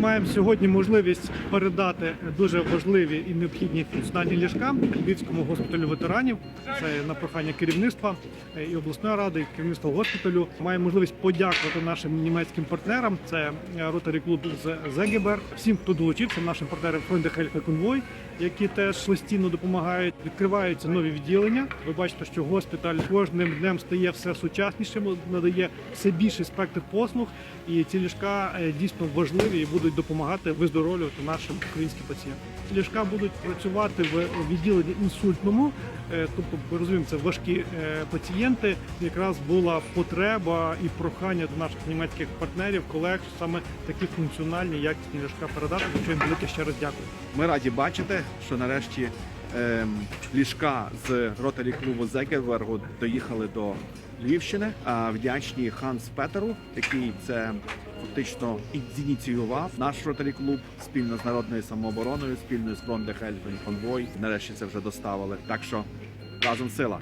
маємо сьогодні можливість передати дуже важливі і необхідні функціональні ліжка Львівському госпіталю ветеранів. Це на прохання керівництва е, і обласної ради, і керівництва госпіталю. Маємо можливість подякувати нашим німецьким партнерам. Це ротарі клуб з Зегебер. Всім, хто долучився, нашим партнерам Freunde Helfer Convoy, які теж постійно допомагають. Відкриваються нові відділення. Ви бачите, що госпіталь кожним днем стає все сучаснішим, надає все більший спектр послуг, і ці ліжка е, дійсно важливі і будуть допомагати виздоровлювати нашим українським пацієнтам. Ліжка будуть працювати в відділенні інсультному, е, тобто ми розуміємо, це важкі е, пацієнти. Якраз була потреба і прохання до наших німецьких партнерів, колег саме такі функціональні якісні ліжка передати. Чим велике ще раз дякую. Ми раді бачити, що нарешті ліжка з ротарі клубу Зекервергу доїхали до Львівщини. А вдячні Ханс Петеру, який це фактично ініціював наш ротарі клуб спільно з народною самообороною, спільно з Фронде Хельфен Конвой. Нарешті це вже доставили. Так що разом сила.